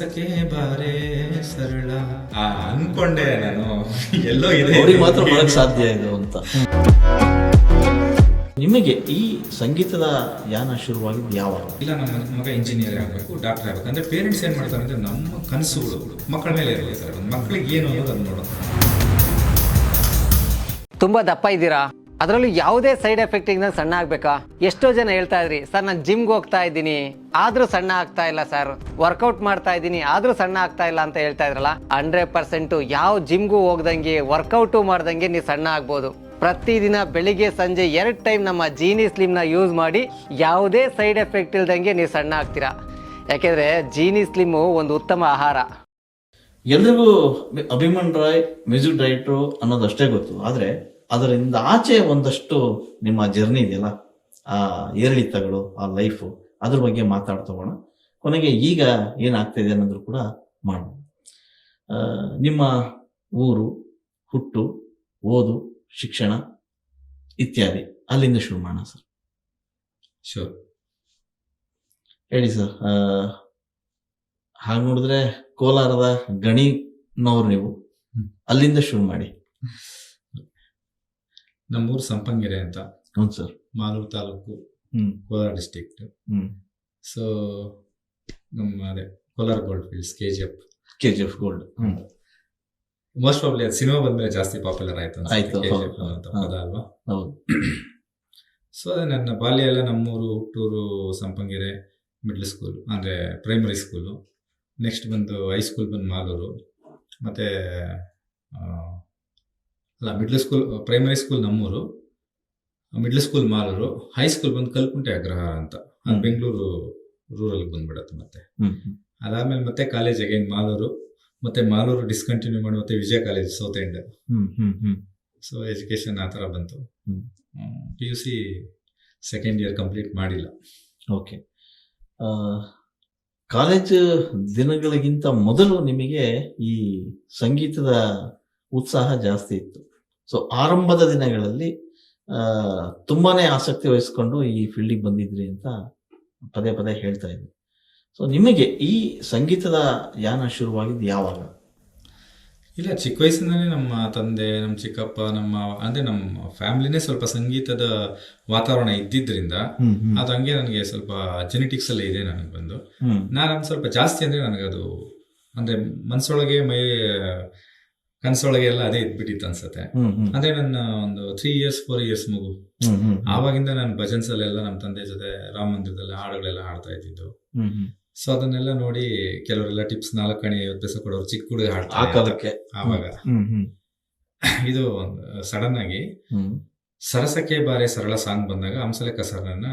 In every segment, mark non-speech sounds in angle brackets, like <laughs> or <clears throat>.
ಸರಸಕ್ಕೆ ಬಾರೆ ಸರಳ. ಆ, ಅನ್ಕೊಂಡೆ ನಾನು. ಎಲ್ಲೋ ಇದೆ. ಅವ್ರಿಗೆ ಮಾತ್ರ ಮಾಡಕ್ ಸಾಧ್ಯ ಇದು ಅಂತ. ನಿಮಗೆ ಈ ಸಂಗೀತದ ಯಾನ ಶುರುವಾಗಿದ್ದು ಯಾವಾಗ? ಇಲ್ಲ ನಮ್ಮ ಮಗ ಇಂಜಿನಿಯರ್ ಆಗಬೇಕು ಡಾಕ್ಟರ್ ಆಗಬೇಕು. ಅಂದ್ರೆ ಪೇರೆಂಟ್ಸ್ ಏನ್ ಮಾಡ್ತಾರೆ ಅಂದ್ರೆ ನಮ್ಮ ಕನಸುಗಳು ಮಕ್ಕಳ ಮೇಲೆ ಇರಲಿ ಸರ್. ಮಕ್ಕಳಿಗೆ ಏನು ಅನ್ನೋದು ಅದನ್ನ ನೋಡೋದು. ತುಂಬಾ ದಪ್ಪ ಇದ್ದೀರಾ? ಅದರಲ್ಲೂ ಯಾವುದೇ ಸೈಡ್ ಎಫೆಕ್ಟ್ ಇಂದ ಸಣ್ಣ ಆಗ್ಬೇಕಾ? ಎಷ್ಟೋ ಜನ ಹೇಳ್ತಾ ಇದ್ರಿ, ಸರ್, ನಾನು ಜಿಮ್ಗೆ ಹೋಗ್ತಾ ಇದ್ದೀನಿ. ಆದ್ರೂ ಸಣ್ಣ ಆಗ್ತಾ ಇಲ್ಲ ಸರ್ ವರ್ಕೌಟ್ ಮಾಡ್ತಾ ಇದ್ದೀನಿ, ಆದ್ರೂ ಸಣ್ಣ ಆಗ್ತಾ ಇಲ್ಲ ಅಂತ ಹೇಳ್ತಾ ಇದ್ರಲ್ಲ ಹಂಡ್ರೆಡ್ ಪರ್ಸೆಂಟ್ ಯಾವ ಜಿಮ್ಗೂ ಹೋಗ್ದಂಗೆ ವರ್ಕೌಟು ಮಾಡ್ದಂಗೆ ನೀವು ಸಣ್ಣ ಆಗ್ಬೋದು. ಪ್ರತಿದಿನ ಬೆಳಿಗ್ಗೆ, ಸಂಜೆ ಎರಡು ಟೈಮ್ ನಮ್ಮ ಜೀನಿ ಸ್ಲಿಮ್ನ ಯೂಸ್ ಮಾಡಿ ಯಾವುದೇ ಸೈಡ್ ಎಫೆಕ್ಟ್ ಇಲ್ದಂಗೆ ನೀವು ಸಣ್ಣ ಆಗ್ತೀರಾ? ಯಾಕೆಂದ್ರೆ ಜೀನಿ ಸ್ಲಿಮ್ಮು ಒಂದು ಉತ್ತಮ ಆಹಾರ. ಎಲ್ರಿಗೂ ಅಭಿಮನ್ ರಾಯ್ ಮ್ಯೂಸಿಕ್ ಡೈರೆಕ್ಟ್ರು ಅನ್ನೋದು ಅಷ್ಟೇ ಗೊತ್ತು. ಆದ್ರೆ ಅದರಿಂದ ಆಚೆ ಒಂದಷ್ಟು ನಿಮ್ಮ ಜರ್ನಿ ಇದೆಯಲ್ಲ ಆ ಏರಿಳಿತಗಳು ಆ ಲೈಫು ಅದ್ರ ಬಗ್ಗೆ ಮಾತಾಡ್ತೋಗೋಣ ಕೊನೆಗೆ ಈಗ ಏನಾಗ್ತಿದೆ ಅನ್ನೋದ್ರು ಕೂಡ ಮಾಡೋಣ. ನಿಮ್ಮ ಊರು ಹುಟ್ಟು ಓದು ಶಿಕ್ಷಣ ಇತ್ಯಾದಿ. ಅಲ್ಲಿಂದ ಶುರು ಮಾಡೋಣ ಸರ್. ಶೋರ್ ಹೇಳಿ ಸರ್ ಹಾಗೆ ನೋಡಿದ್ರೆ ಕೋಲಾರದ ಗಣಿನವ್ರು ನೀವು. ಅಲ್ಲಿಂದ ಶುರು ಮಾಡಿ. ನಮ್ಮೂರು ಸಂಪಂಗೆರೆ ಅಂತ. ಹೌದು sir. Malur taluk hmm. Kolar district hmm. So ನಮ್ಮ ಅದೇ Kolar gold fields K G F K G F gold hmm. Most probably ಅದು ಸಿನಿಮಾ ಬಂದ್ಮೇಲೆ ಜಾಸ್ತಿ ಪಾಪ್ಯುಲರ್ ಆಯ್ತು ಆಯ್ತು, ಕೆ ಜಿ ಎಫ್ ಹೌದು. ಅಂತ ಪದ ಅಲ್ವಾ? ಹೌದು. ಸೊ ಅದೇ ನನ್ನ ಬಾಲ್ಯ ಎಲ್ಲ ನಮ್ಮೂರು ಹುಟ್ಟೂರು ಸಂಪಂಗೆರೆ ಮಿಡ್ಲ್ ಸ್ಕೂಲ್ ಅಂದರೆ ಪ್ರೈಮರಿ ಸ್ಕೂಲು ನೆಕ್ಸ್ಟ್ ಬಂದು ಹೈಸ್ಕೂಲ್ ಬಂದು ಮಾಲೂರು. ಮತ್ತು ಅಲ್ಲ ಮಿಡ್ಲ್ ಸ್ಕೂಲ್ ಪ್ರೈಮರಿ ಸ್ಕೂಲ್ ನಮ್ಮೂರು middle school Malur high school ಬಂದು ಕಲ್ಕುಂಟೆ ಅಗ್ರಹಾರ ಅಂತ. ಬೆಂಗಳೂರು ರೂರಲ್ ಬಂದ್ಬಿಡತ್ತೆ ಮತ್ತೆ. ಅದಾದ್ಮೇಲೆ ಮತ್ತೆ ಕಾಲೇಜ್ ಅಗೇನ್ ಮಾಲೂರು ಮತ್ತೆ ಮಾಲೂರು ಡಿಸ್ಕಂಟಿನ್ಯೂ ಮಾಡಿ ಮತ್ತೆ Vijaya college south end so education ಆ ಥರ ಬಂತು. P U C second year complete ಮಾಡಿಲ್ಲ. ಓಕೆ. ಕಾಲೇಜ್ ದಿನಗಳಿಗಿಂತ ಮೊದಲು ನಿಮಗೆ ಈ ಸಂಗೀತದ ಉತ್ಸಾಹ ಜಾಸ್ತಿ ಇತ್ತು. ಸೊ ಆರಂಭದ ದಿನಗಳಲ್ಲಿ ತುಂಬಾ ತುಂಬಾನೇ ಆಸಕ್ತಿ ವಹಿಸ್ಕೊಂಡು ಈ ಫೀಲ್ಡಿಗೆ ಬಂದಿದ್ರಿ ಅಂತ ಪದೇ ಪದೇ ಹೇಳ್ತಾ ಇದ್ವಿ ಸೊ ನಿಮಗೆ ಈ ಸಂಗೀತದ ಯಾನ ಶುರುವಾಗಿದ್ದು ಯಾವಾಗ? ಇಲ್ಲ ಚಿಕ್ಕ ವಯಸ್ಸಿನಲ್ಲಿ ನಮ್ಮ ತಂದೆ ನಮ್ಮ ಚಿಕ್ಕಪ್ಪ ನಮ್ಮ ಅಂದ್ರೆ ನಮ್ಮ ಫ್ಯಾಮಿಲಿನೇ ಸ್ವಲ್ಪ ಸಂಗೀತದ ವಾತಾವರಣ ಇದ್ದಿದ್ರಿಂದ ಅದು ಹಂಗೆ ನನಗೆ ಸ್ವಲ್ಪ ಜೆನೆಟಿಕ್ಸ್ ಅಲ್ಲಿ ಇದೆ ನನಗೆ ಬಂದು. ನಾನು ಸ್ವಲ್ಪ ಜಾಸ್ತಿ ಅಂದ್ರೆ ನನಗೆ ಅದು ಅಂದ್ರೆ ಮನಸ್ಸೊಳಗೆ ಮೈ ಕನ್ಸೊಳಗೆ ಎಲ್ಲ ಅದೇ ಇದ್ಬಿಟ್ಟಿತ್ತು ಅನ್ಸತ್ತೆ. ಅಂದ್ರೆ ನನ್ನ ಒಂದು ತ್ರೀ ಇಯರ್ಸ್ ಫೋರ್ ಇಯರ್ಸ್ ಮಗು. ಆವಾಗಿಂದ ನಾನು ಭಜನ್ಸ್ ಅಲ್ಲೆಲ್ಲ ನಮ್ಮ ತಂದೆ ಜೊತೆ ರಾಮ ಮಂದಿರದಲ್ಲಿ ಹಾಡುಗಳೆಲ್ಲ ಹಾಡ್ತಾ ಇದ್ದಿದ್ದು. ಸೊ ಅದನ್ನೆಲ್ಲ ನೋಡಿ ಕೆಲವರೆಲ್ಲ ಟಿಪ್ಸ್ ನಾಲ್ಕು ಕಣಿ ಐವತ್ತು ಪೈಸೆ ಕೊಡೋರು ಚಿಕ್ಕ ಹುಡುಗ ಹಾಡ್ತಾರೆ ಆವಾಗ. ಇದು ಸಡನ್ ಆಗಿ ಸರಸಕ್ಕೆ ಬಾರಿ ಸರಳ ಸಾಂಗ್ ಬಂದಾಗ ಹಂಸಲೆ ಕಸರನ್ನ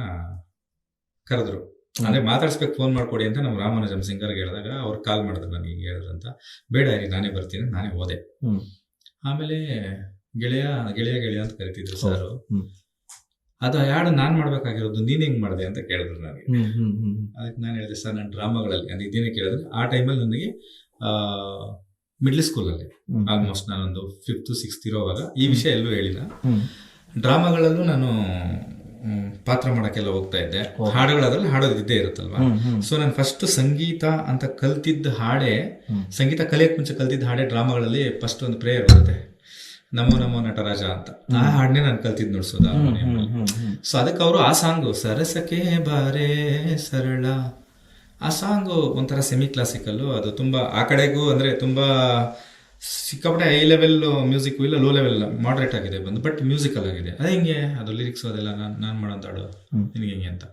ಕರೆದ್ರು. ಅಂದ್ರೆ ಮಾತಾಡ್ಸ್ಬೇಕು ಫೋನ್ ಮಾಡ್ಕೊಡಿ ಅಂತ ನಮ್ಮ ರಾಮಾನುಜಂ ಸಿಂಗರ್ಗೆ ಹೇಳಿದಾಗ ಅವ್ರು ಕಾಲ್ ಮಾಡಿದ್ರು ನನಗೆ ಹಿಂಗೆ ಹೇಳಿದ್ರು ಅಂತ. ಬೇಡ ಇರಿ ನಾನೇ ಬರ್ತೀನಿ ನಾನೇ ಹೋದೆ. ಆಮೇಲೆ ಗೆಳೆಯ ಗೆಳೆಯ ಗೆಳೆಯ ಅಂತ ಕರಿತಿದ್ರು ಸಾರು. ಅದು ಯಾಡ ನಾನ್ ಮಾಡ್ಬೇಕಾಗಿರೋದು ನೀನ್ ಹೆಂಗ್ ಮಾಡಿದೆ ಅಂತ ಕೇಳಿದ್ರು ನನಗೆ. ಅದಕ್ಕೆ ನಾನು ಹೇಳಿದೆ ಸರ್ ನನ್ನ ಡ್ರಾಮಾಗಳಲ್ಲಿ ನಾನು ಇದೇನೇ ಕೇಳಿದ್ರೆ ಆ ಟೈಮಲ್ಲಿ ನನಗೆ ಮಿಡ್ಲ್ ಸ್ಕೂಲಲ್ಲಿ. ಆಲ್ಮೋಸ್ಟ್ ನಾನೊಂದು ಫಿಫ್ತ್ ಸಿಕ್ಸ್ತ್ ಇರೋವಾಗ ಈ ವಿಷಯ ಎಲ್ಲೂ ಹೇಳಿಲ್ಲ. ಡ್ರಾಮಾಗಳಲ್ಲೂ ನಾನು ಪಾತ್ರ ಮಾಡಕ್ಕೆಲ್ಲ ಹೋಗ್ತಾ ಇದ್ದೆ. ಹಾಡುಗಳು ಹಾಡುಗಳದ್ರಲ್ಲಿ ಹಾಡೋದಿದ್ದೇ ಇರುತ್ತಲ್ವಾ? ಸೊ ನಾನು ಫಸ್ಟ್ ಸಂಗೀತ ಅಂತ ಕಲ್ತಿದ್ದ ಹಾಡೆ ಸಂಗೀತ ಕಲಿಯಕ್ ಮುಂಚೆ ಕಲ್ತಿದ್ದ ಹಾಡೆ ಡ್ರಾಮಾಗಳಲ್ಲಿ ಫಸ್ಟ್ ಒಂದು ಪ್ರೇಯರ್ ಬರುತ್ತೆ. ನಮೋ ನಮೋ ನಟರಾಜ ಅಂತ. ಆ ಹಾಡನ್ನೇ ನಾನು ಕಲ್ತಿದ್ ನೋಡ್ಸೋದ ಸೊ ಅದಕ್ಕೆ ಅವರು ಆ ಸಾಂಗು ಸರಸಕೆ ಬಾರೆ ಸರಳ ಆ ಸಾಂಗು ಒಂಥರ ಸೆಮಿ ಕ್ಲಾಸಿಕಲ್ಲು ಅದು ತುಂಬಾ ಆ ಕಡೆಗೂ ಅಂದ್ರೆ ತುಂಬಾ ಸಿಕ್ಕಾಪಟ್ಟೆ ಹೈ ಲೆವೆಲ್ ಮ್ಯೂಸಿಕ್ ಇಲ್ಲ ಲೋ ಲೆವೆಲ್ ಮಾಡ್ರೇಟ್ ಆಗಿದೆ ಬಂದು ಬಟ್ ಮ್ಯೂಸಿಕಲ್ ಆಗಿದೆ. ಅದೇ ಹಿಂಗೆ ಅದು ಲಿರಿಕ್ಸ್ ಅದೆಲ್ಲ ನಾನು ಹಾಡು. ಹ್ಮ್. ನಿನಗೆ ಹೆಂಗೆ ಅಂತ.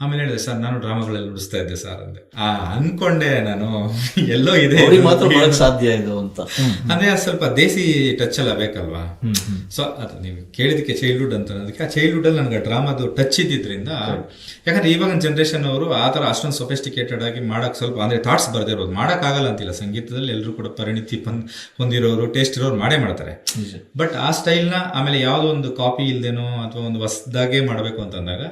ಆಮೇಲೆ ಹೇಳಿದೆ ಸರ್ ನಾನು ಡ್ರಾಮಾಗಳಲ್ಲಿ ನುಡಿಸ್ತಾ ಇದ್ದೆ ಸರ್ ಅಂದೆ. ಆ ಅನ್ಕೊಂಡೆ ನಾನು. <laughs> ಎಲ್ಲೋ ಇದೆ ಮಾತ್ರ ಸಾಧ್ಯ ಇದು ಅಂತ. ಅಂದ್ರೆ ಸ್ವಲ್ಪ ದೇಸಿ ಟಚ್ ಎಲ್ಲ ಬೇಕಲ್ವಾ? ಸೊ ಅದು ನೀವು ಕೇಳಿದಕ್ಕೆ ಚೈಲ್ಡ್ಹುಡ್ ಅಂತ ಅದಕ್ಕೆ ಆ ಚೈಲ್ಡ್ಹುಡ್ ಅಲ್ಲಿ ನನಗೆ ಡ್ರಾಮಾದು ಟಚ್ ಇದ್ದಿದ್ರಿಂದ ಯಾಕಂದ್ರೆ ಇವಾಗ ಜನರೇಷನ್ ಅವರು ಆ ತರ ಅಷ್ಟೊಂದು ಸೊಫೆಸ್ಟಿಕೇಟೆಡ್ ಆಗಿ ಮಾಡಕ್ ಸ್ವಲ್ಪ ಅಂದ್ರೆ ಥಾಟ್ಸ್ ಬರ್ದಿರೋದು ಮಾಡಕ್ ಆಗಲ್ಲ ಅಂತಿಲ್ಲ. ಸಂಗೀತದಲ್ಲಿ ಎಲ್ಲರೂ ಕೂಡ ಪರಿಣಿತಿ ಬಂದ್ ಹೊಂದಿರೋರು ಟೇಸ್ಟ್ ಇರೋರು ಮಾಡೇ ಮಾಡ್ತಾರೆ. ಬಟ್ ಆ ಸ್ಟೈಲ್ನ ಆಮೇಲೆ ಯಾವುದೋ ಒಂದು ಕಾಪಿ ಇಲ್ದೇನೋ ಅಥವಾ ಒಂದು ಹೊಸದಾಗೆ ಮಾಡಬೇಕು ಅಂತಂದಾಗ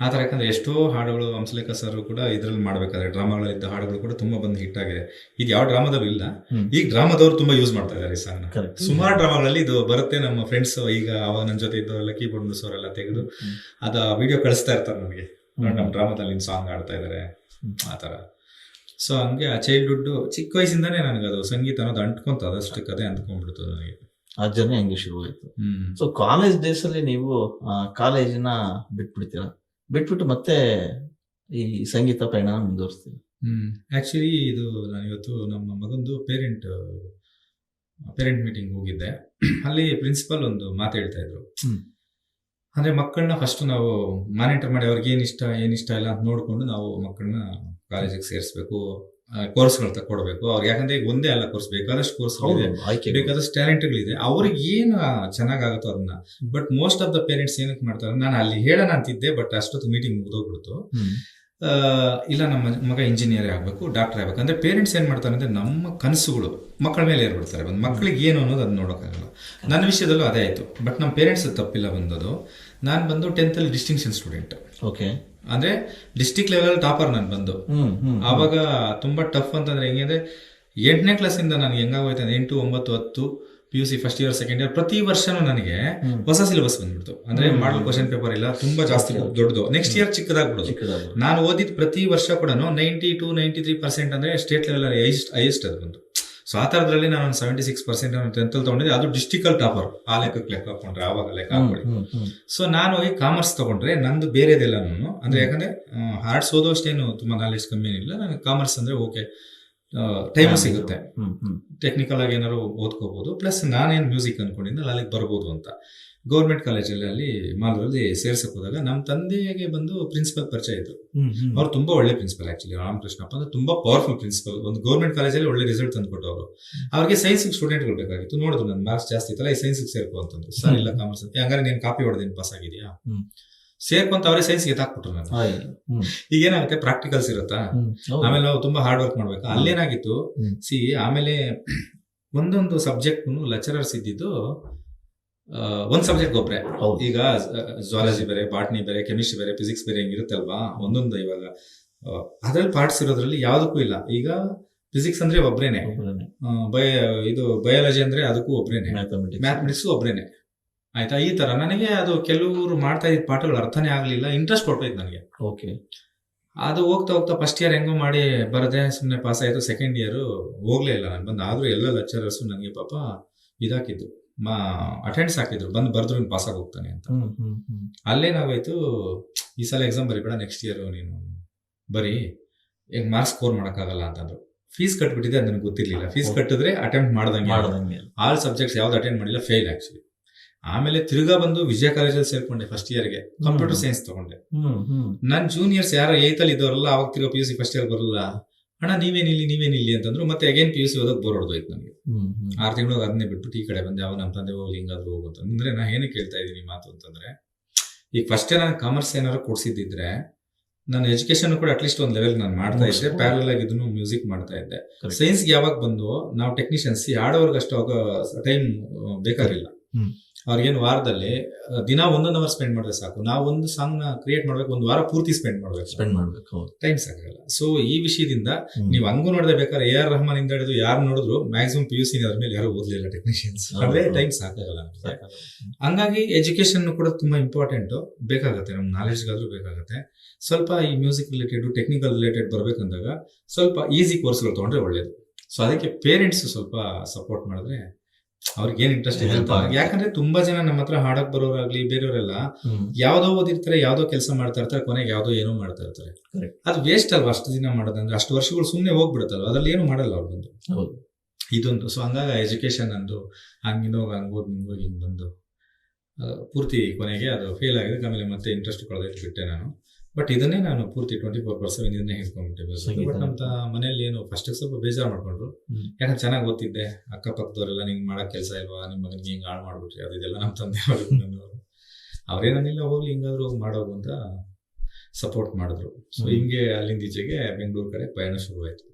ಆ ಥರ ಯಾಕಂದ್ರೆ ಎಷ್ಟೋ ಹಾಡುಗಳು ಹಂಸಲೇಖ ಸರ್ ಕೂಡ ಇದ್ರಲ್ಲಿ ಮಾಡ್ಬೇಕಾದ್ರೆ ಡ್ರಾಮಾಗಳಲ್ಲಿದ್ದ ಹಾಡುಗಳು ಕೂಡ ತುಂಬಾ ಬಂದು ಹಿಟ್ ಆಗಿದೆ. ಇದು ಯಾವ ಡ್ರಾಮಾದಲ್ಲೂ ಇಲ್ಲ. ಈ ಈಗ ಡ್ರಾಮಾದವ್ರು ತುಂಬಾ ಯೂಸ್ ಮಾಡ್ತಾ ಇದ್ದಾರೆ ಈ ಸಾಂಗ್ನ. ಸುಮಾರು ಡ್ರಾಮಾಗಳಲ್ಲಿ ಇದು ಬರುತ್ತೆ ನಮ್ಮ ಫ್ರೆಂಡ್ಸ್ ಈಗ ಅವ ನನ್ನ ಜೊತೆ ಇದ್ದವರೆಲ್ಲ ಕೀಬೋರ್ಡ್ ನುಡಿಸೋರೆಲ್ಲ ತೆಗೆದು. ಅದ ವಿಡಿಯೋ ಕಳಿಸ್ತಾ ಇರ್ತಾರೆ ನೋಡಿ ನಮ್ಮ ಡ್ರಾಮಾದಲ್ಲಿ ಸಾಂಗ್ ಆಡ್ತಾ ಇದ್ದಾರೆ ಆ ಥರ. ಸೊ ಹಂಗೆ ಆ ಚೈಲ್ಡ್ಹುಡ್ ಚಿಕ್ಕ ವಯಸ್ಸಿಂದಾನೇ ನನಗೆ ಅದು ಸಂಗೀತ ಅನ್ನೋದು ಅಂಟ್ಕೊಂತ ಅದಷ್ಟು ಕದೆ ಅಂದ್ಕೊಂಡ್ಬಿಡ್ತು ನನಗೆ. ಆ ಜರ್ನಿ ಹಂಗೆ ಶುರುವಾಯ್ತು. ಆಯ್ತು ಸೊ ಕಾಲೇಜ್ ಡೇಸ್ ಅಲ್ಲಿ ನೀವು ಕಾಲೇಜಿನ ಬಿಟ್ಬಿಡ್ತೀರಾ? ಬಿಟ್ಬಿಟ್ಟು ಮತ್ತೆ ಈ ಸಂಗೀತ ಪಯಣ ಮುಂದುವರಿಸ್ತೀನಿ ಹ್ಮ್. ಆಕ್ಚುಲಿ ಇದು ನಾನು ಇವತ್ತು ನಮ್ಮ ಮಗಂದು ಪೇರೆಂಟ್ ಪೇರೆಂಟ್ ಮೀಟಿಂಗ್ ಹೋಗಿದ್ದೆ. ಅಲ್ಲಿ ಪ್ರಿನ್ಸಿಪಲ್ ಒಂದು ಮಾತು ಹೇಳ್ತಾ ಇದ್ರು. ಅಂದ್ರೆ ಮಕ್ಕಳನ್ನ ಫಸ್ಟ್ ನಾವು ಮಾನಿಟರ್ ಮಾಡಿ ಅವ್ರಿಗೆ ಏನ್ ಇಷ್ಟ ಏನ್ ಇಷ್ಟ ಇಲ್ಲ ಅಂತ ನೋಡ್ಕೊಂಡು ನಾವು ಮಕ್ಕಳನ್ನ ಕಾಲೇಜಿಗೆ ಸೇರಿಸ್ಬೇಕು ಕೋರ್ಸ್ಗಳು ತಕೊಡ್ಬೇಕು ಅವ್ರಿಗೆ ಯಾಕಂದ್ರೆ ಈಗ ಒಂದೇ ಅಲ್ಲ ಕೋರ್ಸ್ ಬೇಕಾದಷ್ಟು ಕೋರ್ಸ್ ಆಯ್ಕೆ ಬೇಕಾದಷ್ಟು ಟ್ಯಾಲೆಂಟ್ಗಳಿದೆ ಅವ್ರಿಗೆ ಏನು ಚೆನ್ನಾಗಾಗುತ್ತೋ ಅದನ್ನ. But most of the parents ಏನಕ್ಕೆ ಮಾಡ್ತಾರೆ ನಾನು ಅಲ್ಲಿ ಹೇಳೋಣ ಅಂತಿದ್ದೆ ಬಟ್ ಅಷ್ಟೊತ್ತು ಮೀಟಿಂಗ್ ಮುಗಿದೋಗ್ಬಿಡ್ತು. ಇಲ್ಲ ನಮ್ಮ ಮಗ ಇಂಜಿನಿಯರ್ ಆಗಬೇಕು ಡಾಕ್ಟರ್ ಆಗಬೇಕು. ಅಂದ್ರೆ ಪೇರೆಂಟ್ಸ್ ಏನು ಮಾಡ್ತಾರೆ ಅಂದ್ರೆ ನಮ್ಮ ಕನಸುಗಳು ಮಕ್ಕಳ ಮೇಲೆ ಏರ್ಬಿಡ್ತಾರೆ ಒಂದು ಮಕ್ಕಳಿಗೆ ಏನು ಅನ್ನೋದು ಅದನ್ನ ನೋಡೋಕ್ಕಾಗಲ್ಲ. ನನ್ನ ವಿಷಯದಲ್ಲೂ ಅದೇ ಆಯಿತು. ಬಟ್ ನಮ್ಮ ಪೇರೆಂಟ್ಸ್ ತಪ್ಪಿಲ್ಲ ಬಂದದು ನಾನು ಬಂದು ಟೆಂತಲ್ಲಿ ಡಿಸ್ಟಿಂಕ್ಷನ್ ಸ್ಟೂಡೆಂಟ್ ಓಕೆ ಅಂದ್ರೆ ಡಿಸ್ಟಿಕ್ ಲೆವೆಲ್ ಟಾಪರ್ ನಾನು ಬಂದು. ಆವಾಗ ತುಂಬಾ ಟಫ್ ಅಂತಂದ್ರೆ ಹೆಂಗೆ ಅಂದ್ರೆ ಎಂಟನೇ ಕ್ಲಾಸಿಂದ ನನಗೆ ಹೆಂಗಾಗೋಯ್ತು ಅಂದ್ರೆ ಎಂಟು ಒಂಬತ್ತು ಹತ್ತು P U C first year second year ಪ್ರತಿ ವರ್ಷನೂ ನನಗೆ ಹೊಸ ಸಿಲೆಬಸ್ ಬಂದ್ಬಿಡ್ತು. ಅಂದ್ರೆ ಮಾಡಲ್ ಕ್ವಶನ್ ಪೇಪರ್ ಇಲ್ಲ ತುಂಬಾ ಜಾಸ್ತಿ ದೊಡ್ಡದು. ನೆಕ್ಸ್ಟ್ ಇಯರ್ ಚಿಕ್ಕದಾಗ್ ಬಿಡುದು ನಾನು ಓದಿದ ಪ್ರತಿ ವರ್ಷ ಕೂಡ ninety two ninety three percent ಅಂದ್ರೆ ಸ್ಟೇಟ್ ಲೆವೆಲ್ ಹೈಯೆಸ್ಟ್ ಹೈಯೆಸ್ಟ್ ಅದು ಬಂದು. ಸೊ ಆ ಥರದ್ರಲ್ಲಿ ನಾನು ಸೆವೆಂಟಿ ಸಿಕ್ಸ್ ಪರ್ಸೆಂಟ್ ಟೆಂತ್ ಅಲ್ಲಿ ತಗೊಂಡಿದ್ದೆ. ಅದು ಡಿಸ್ಟಿಕಲ್ ಟಾಪರ್ ಆ ಲೆಕ್ಕಕ್ಕೆ ಲೆಕ್ಕ ಹಾಕೊಂಡ್ರೆ ಆವಾಗ ಲೆಕ್ಕ ಹಾಕೊಳ್ಳಿ ಸೊ ನಾನು ಹೋಗಿ ಕಾಮರ್ಸ್ ತಗೊಂಡ್ರೆ ನಂದು ಬೇರೆದಿಲ್ಲ ನಾನು. ಅಂದ್ರೆ ಯಾಕಂದ್ರೆ ಆರ್ಟ್ಸ್ ಓದೋಷ್ಟೇನು ತುಂಬಾ ನಾಲೆಜ್ ಕಮ್ಮಿ ಏನಿಲ್ಲ. ನನಗೆ ಕಾಮರ್ಸ್ ಅಂದ್ರೆ ಓಕೆ ಟೈಮ್ ಸಿಗುತ್ತೆ. ಟೆಕ್ನಿಕಲ್ ಆಗಿ ಏನಾದ್ರು ಓದ್ಕೋಬಹುದು ಪ್ಲಸ್ ನಾನೇನು ಮ್ಯೂಸಿಕ್ ಅನ್ಕೊಂಡಿದ್ದೆ ಅಲ್ಲಿಗೆ ಬರ್ಬೋದು ಅಂತ. ಗೌರ್ಮೆಂಟ್ ಕಾಲೇಜಲ್ಲಿ ಅಲ್ಲಿ ಮಾಲೂರಲ್ಲಿ ಸೇರ್ಸಕ್ ಹೋದಾಗ ನಮ್ಮ ತಂದೆಗೆ ಬಂದು ಪ್ರಿನ್ಸಿಪಲ್ ಪರಿಚಯ ಇದ್ರು. ಅವ್ರು ತುಂಬಾ ಒಳ್ಳೆ ಪ್ರಿನ್ಸಿಪಲ್ ಆಕ್ಚುಲಿ ರಾಮಕೃಷ್ಣಪ್ಪ ಅಂದ್ರೆ ತುಂಬಾ ಪವರ್ಫುಲ್ ಪ್ರಿನ್ಸಿಪಲ್ ಒಂದು ಗೌರ್ಮೆಂಟ್ ಕಾಲೇಜಲ್ಲಿ ಒಳ್ಳೆ ರಿಸಲ್ಟ್ ತಂದ್ಕೊಟ್ಟು ಅವರು. ಅವ್ರಿಗೆ ಸೈನ್ಸ್ ಸ್ಟೂಡೆಂಟ್ಗಳು ಬೇಕಾಗಿತ್ತು. ನೋಡಿದ್ರು ನನ್ನ ಮಾರ್ಕ್ಸ್ ಜಾಸ್ತಿ ಇತ್ತಲ್ಲ ಈ ಸೈನ್ಸ್ ಸೇರ್ಕೋ ಅಂತಂದ್ರು. ಸರ್ ಇಲ್ಲ ಕಾಮರ್ಸ್. ಹಂಗಾರೆ ನೀನು ಕಾಪಿ ಹೊಡೆದೇನು ಪಾಸ್ ಆಗಿದೆಯಾ. ಸೇರ್ಕೊಂತ ಅವರೇ ಸೈನ್ಸ್ ಎತ್ತಾಕ್ಬಿಟ್ರು ನಾನು ಈಗ ಏನಾಗುತ್ತೆ ಪ್ರಾಕ್ಟಿಕಲ್ಸ್ ಇರುತ್ತಾ? ಆಮೇಲೆ ನಾವು ತುಂಬಾ ಹಾರ್ಡ್ ವರ್ಕ್ ಮಾಡ್ಬೇಕು. ಅಲ್ಲೇನಾಗಿತ್ತು? ಸಿ ಆಮೇಲೆ <clears throat> ಒಂದೊಂದು ಸಬ್ಜೆಕ್ಟ್ ಲೆಕ್ಚರರ್ಸ್ ಇದ್ದಿದ್ದು ಒಂದ್ ಸಬ್ಜೆಕ್ಟ್ ಒಬ್ರೆ ಈಗ ಜುವಾಲಜಿ ಬೇರೆ ಬಾಟ್ನಿ ಬೇರೆ ಕೆಮಿಸ್ಟ್ರಿ ಬೇರೆ ಫಿಸಿಕ್ಸ್ ಬೇರೆ ಹಿಂಗಿರುತ್ತಲ್ವಾ ಒಂದೊಂದು ಇವಾಗ. ಅದ್ರಲ್ಲಿ ಪಾರ್ಟ್ಸ್ ಇರೋದ್ರಲ್ಲಿ ಯಾವ್ದಕ್ಕೂ ಇಲ್ಲ. ಈಗ ಫಿಸಿಕ್ಸ್ ಅಂದ್ರೆ ಒಬ್ರೇನೆ. ಬಯ ಇದು ಬಯಾಲಜಿ ಅಂದ್ರೆ ಅದಕ್ಕೂ ಒಬ್ರೇನೆ. Mathematics. ಮ್ಯಾಥಮೆಟಿಕ್ಸ್ ಒಬ್ರೇನೆ. ಆಯ್ತಾ? ಈ ತರ. ನನಗೆ ಅದು ಕೆಲವರು ಮಾಡ್ತಾ ಇದ್ದ ಪಾಠಗಳು ಅರ್ಥನೇ ಆಗ್ಲಿಲ್ಲ. ಇಂಟ್ರೆಸ್ಟ್ ಕೊಟ್ಟೋಯ್ತು ನನಗೆ. ಓಕೆ ಅದು ಹೋಗ್ತಾ ಹೋಗ್ತಾ ಫಸ್ಟ್ ಇಯರ್ ಹೆಂಗೋ ಮಾಡಿ ಬರದೆ ಸುಮ್ಮನೆ ಪಾಸ್ ಆಯ್ತು. ಸೆಕೆಂಡ್ ಇಯರ್ ಹೋಗ್ಲೇ ಇಲ್ಲ ನಾನು. ಬಂದು ಆದರೂ ಎಲ್ಲ ಲೆಕ್ಚರರ್ಸ್ ನನಗೆ ಪಾಪ ಇದಾಕಿದ್ರು. ಮಾ ಅಟೆಂಡ್ಸ್ ಹಾಕಿದ್ರು. ಬಂದು ಬರ್ದ್ರು ಪಾಸ್ ಆಗಿ ಹೋಗ್ತಾನೆ ಅಂತ. ಅಲ್ಲೇನಾಗೋಯ್ತು ಈ ಸಲ ಎಕ್ಸಾಮ್ ಬರಿಬೇಡ ನೆಕ್ಸ್ಟ್ ಇಯರ್ ನೀನು ಬರೀ. ಹೆಂಗ್ ಮಾರ್ಕ್ಸ್ ಸ್ಕೋರ್ ಮಾಡೋಕ್ಕಾಗಲ್ಲ ಅಂತಂದ್ರು. ಫೀಸ್ ಕಟ್ಬಿಟ್ಟಿದೆ ಅದು ನನಗೆ ಗೊತ್ತಿರಲಿಲ್ಲ. ಫೀಸ್. ಕಟ್ಟಿದ್ರೆ ಅಟೆಂಪ್ಟ್ ಮಾಡ್ದಂಗೆ. ಆಲ್ ಸಬ್ಜೆಕ್ಟ್ಸ್ ಯಾವ್ದು ಅಟೆಂಡ್ ಮಾಡಿಲ್ಲ ಫೇಲ್ ಆಕ್ಚುಲಿ ಆಮೇಲೆ ತಿರ್ಗಾ ಬಂದು ವಿಜಯ ಕಾಲೇಜಲ್ಲಿ ಸೇರ್ಕೊಂಡೆ ಫಸ್ಟ್ ಇಯರ್ಗೆ ಕಂಪ್ಯೂಟರ್ ಸೈನ್ಸ್ ತಗೊಂಡೆ. ನನ್ನ ಜೂನಿಯರ್ಸ್ ಯಾರೋ ಏತ್ ಅಲ್ಲಿ ಇದ್ದವರಲ್ಲ ಅವಾಗ ತಿರ್ಗಾ P U C first year ಬರಲ್ಲ. ಅಣ್ಣ ನೀವೇನಿಲ್ಲಿ ನೀವೇನಿಲ್ಲಿ ಅಂತಂದ್ರು ಮತ್ತೆ ಅಗೇನ್ ಪಿ ಯು ಸಿ ಓದೋಕೆ ಬೋರ್ ಹೊಡೆದೋಯ್ತು ನನಗೆ. ಆರು ತಿಂಗಳು ಅದನ್ನೇ ಬಿಟ್ಬಿಟ್ಟು ಈ ಕಡೆ ಬಂದೆ ಅವಾಗ ನಮ್ಮ ತಂದೆ ಹೋಗಿ ಹಿಂಗಾದ್ರು ಹೋಗು ಅಂತಂದ್ರೆ ನಾ ಏನಕ್ಕೆ ಕೇಳ್ತಾ ಇದ್ದೀನಿ ಮಾತು ಅಂತಂದ್ರೆ ಈಗ ಫಸ್ಟೇ ನಾನು ಕಾಮರ್ಸ್ ಏನಾದ್ರು ಕೊಡ್ಸಿದ್ದಿದ್ರೆ ನನ್ನ ಎಜುಕೇಶನ್ ಕೂಡ ಅಟ್ಲೀಸ್ಟ್ ಒಂದು ಲೆವೆಲ್ ನಾನು ಮಾಡ್ತಾ ಇದ್ದೆ. ಪ್ಯಾರಲ್ ಆಗಿ ಇದನ್ನು ಮ್ಯೂಸಿಕ್ ಮಾಡ್ತಾ ಇದ್ದೆ. ಸೈನ್ಸ್ಗೆ ಯಾವಾಗ ಬಂದು ನಾವು ಟೆಕ್ನಿಷಿಯನ್ಸ್ ಆಡೋರ್ಗಷ್ಟು ಅಷ್ಟು ಟೈಮ್ ಬೇಕಾಗಿಲ್ಲ. ಅವ್ರಿಗೇನು ವಾರದಲ್ಲಿ ದಿನ ಒಂದೊಂದು ಅವರ್ ಸ್ಪೆಂಡ್ ಮಾಡಿದ್ರೆ ಸಾಕು. ನಾವು ಒಂದು ಸಾಂಗ್ನ ಕ್ರಿಯೇಟ್ ಮಾಡ್ಬೇಕು ಒಂದು ವಾರ ಪೂರ್ತಿ ಸ್ಪೆಂಡ್ ಮಾಡ್ಬೇಕು. ಸ್ಪೆಂಡ್ ಮಾಡ್ಬೇಕು ಟೈಮ್ ಸಾಕಾಗಲ್ಲ. ಸೊ ಈ ವಿಷಯದಿಂದ. ನೀವು ಹಂಗೂ ನೋಡಿದ್ರೆ ಬೇಕಾದ್ರೆ ಎ ಆರ್ ರಹಮಾನ್ ಇಂದ ಹಿಡಿದು ಯಾರು ನೋಡಿದ್ರು ಮ್ಯಾಕ್ಸಿಮಮ್ ಪಿ ಯು ಸಿ ಅದ್ರ ಮೇಲೆ ಯಾರು ಓದ್ಲಿಲ್ಲ ಟೆಕ್ನಿಷಿಯನ್ಸ್ ಅದೇ ಅಂದ್ರೆ ಟೈಮ್ ಸಾಕಾಗಲ್ಲ. ಹಂಗಾಗಿ ಎಜುಕೇಶನ್ ಕೂಡ ತುಂಬಾ ಇಂಪಾರ್ಟೆಂಟ್ ಬೇಕಾಗುತ್ತೆ ನಮ್ ನಾಲೆಜ್ಗಾದ್ರೂ ಬೇಕಾಗುತ್ತೆ. ಸ್ವಲ್ಪ ಈ ಮ್ಯೂಸಿಕ್ ರಿಲೇಟೆಡ್ ಟೆಕ್ನಿಕಲ್ ರಿಲೇಟೆಡ್ ಬರ್ಬೇಕಂದಾಗ ಸ್ವಲ್ಪ ಈಸಿ ಕೋರ್ಸ್ಗಳು ತಗೊಂಡ್ರೆ ಒಳ್ಳೇದು. ಸೊ ಅದಕ್ಕೆ ಪೇರೆಂಟ್ಸ್ ಸ್ವಲ್ಪ ಸಪೋರ್ಟ್ ಮಾಡಿದ್ರೆ ಅವ್ರಿಗೆ ಏನ್ ಇಂಟ್ರೆಸ್ಟ್ ಇದೆ ಅಂತ. ಯಾಕಂದ್ರೆ ತುಂಬಾ ಜನ ನಮ್ಮ ಹತ್ರ ಹಾಡಕ್ ಬರೋರಾಗ್ಲಿ ಬೇರೆಯವರೆಲ್ಲ ಯಾವ್ದೋ ಓದಿರ್ತಾರೆ ಯಾವ್ದೋ ಕೆಲಸ ಮಾಡ್ತಾ ಇರ್ತಾರೆ ಕೊನೆಗೆ ಯಾವ್ದೋ ಏನೋ ಮಾಡ್ತಾ ಇರ್ತಾರೆ. ಅದು ವೇಸ್ಟ್ ಅಲ್ವಾ ಅಷ್ಟು ದಿನ ಮಾಡೋದಂದ್ರೆ? ಅಷ್ಟು ವರ್ಷಗಳು ಸುಮ್ಮನೆ ಹೋಗ್ಬಿಡುತ್ತಲ್ವ? ಅದ್ರಲ್ಲಿ ಏನು ಮಾಡಲ್ಲ ಅವ್ರು ಬಂದು. ಹೌದು. ಇದೊಂದು ಸೊ ಹಂಗಾಗಿ ಎಜುಕೇಶನ್ ಅಂದು ಹಂಗಿನೋ ಹಂಗೋಗಿ ಹಿಂಗೋಗಿ ಹಿಂಗೆ ಬಂದು ಪೂರ್ತಿ ಕೊನೆಗೆ ಅದು ಫೇಲ್ ಆಗಿದೆ. ಆಮೇಲೆ ಮತ್ತೆ ಇಂಟ್ರೆಸ್ಟ್ ಕಳೆದಿಟ್ಬಿಟ್ಟೆ ಬಿಟ್ಟೆ ನಾನು. ಬಟ್ ಇದನ್ನೇ ನಾನು ಪೂರ್ತಿ ಟ್ವೆಂಟಿ ಫೋರ್ ಪರ್ಸೆಂಟ್ ಇದನ್ನೇ ಹೇಳ್ಕೊಂಡ್ಬಿಟ್ಟೆ ಬಟ್ ನಮ್ಮ ಮನೆಯಲ್ಲಿ ಏನು ಫಸ್ಟ್ ಸ್ವಲ್ಪ ಬೇಜಾರು ಮಾಡ್ಕೊಂಡ್ರು. ಯಾಕಂದ್ರೆ ಚೆನ್ನಾಗಿ ಓದ್ತಿದ್ದೆ. ಅಕ್ಕಪಕ್ಕದವರೆಲ್ಲ ನಿಂಗೆ ಮಾಡೋ ಕೆಲಸ ಇಲ್ವಾ? ನಿಮ್ಮ ಮಗನಿಗೆ ಹಿಂಗೆ ಹಾಳು ಮಾಡ್ಬಿಟ್ರಿ ಅದು ಇದೆಲ್ಲ ನಮ್ಮ ತಂದೆ ಅವರು <laughs> ನನ್ನವರು. ಅವ್ರೇನಿಲ್ಲ ಹೋಗ್ಲಿ ಹಿಂಗಾದ್ರೂ ಹೋಗಿ ಮಾಡೋದು ಅಂತ ಸಪೋರ್ಟ್ ಮಾಡಿದ್ರು. ಸೊ. ಹಿಂಗೆ ಅಲ್ಲಿಂದ ಈಚೆಗೆ ಬೆಂಗಳೂರು ಕಡೆ ಪಯಣ ಶುರುವಾಯಿತು.